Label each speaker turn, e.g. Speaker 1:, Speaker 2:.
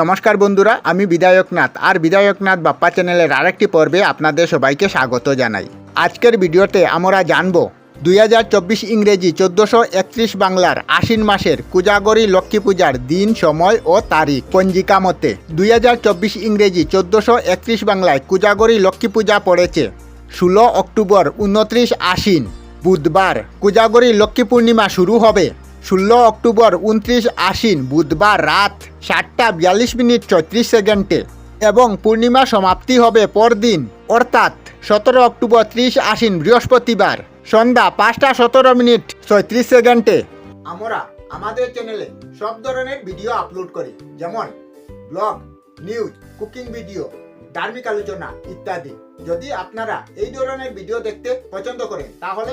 Speaker 1: নমস্কার বন্ধুরা, আমি বিধায়কনাথ। আর বিধায়কনাথ বাপ্পা চ্যানেলের আরেকটি পর্বে আপনাদের সবাইকে স্বাগত জানাই। আজকের ভিডিওতে আমরা জানব, দুই হাজার চব্বিশ ইংরেজি চোদ্দোশো একত্রিশ বাংলার আশ্বিন মাসের কুজাগরী লক্ষ্মী পূজার দিন, সময় ও তারিখ পঞ্জিকা মতে দুই হাজার চব্বিশ ইংরেজি চোদ্দোশো একত্রিশ বাংলায় কুজাগরী লক্ষ্মী পূজা পড়েছে ষোলো অক্টোবর উনত্রিশ আশ্বিন। বুধবার কুজাগরী লক্ষ্মী পূর্ণিমা শুরু হবে। ষোলো অক্টোবর উনত্রিশ আশ্বিন বুধবার রাত সাতটা বিয়াল্লিশ মিনিট ছত্রিশ সেকেন্ডে এবং পূর্ণিমা সমাপ্তি হবে পরদিন, অর্থাৎ সতেরো অক্টোবর ত্রিশ আশ্বিন বৃহস্পতিবার, সন্ধ্যা পাঁচটা সতেরো মিনিট ছয়ত্রিশ সেকেন্ডে। আমরা আমাদের চ্যানেলে সব ধরনের ভিডিও আপলোড করি, যেমন ব্লগ, নিউজ, কুকিং ভিডিও, ধার্মিক আলোচনা ইত্যাদি। যদি আপনারা এই ধরনের ভিডিও দেখতে পছন্দ করেন, তাহলে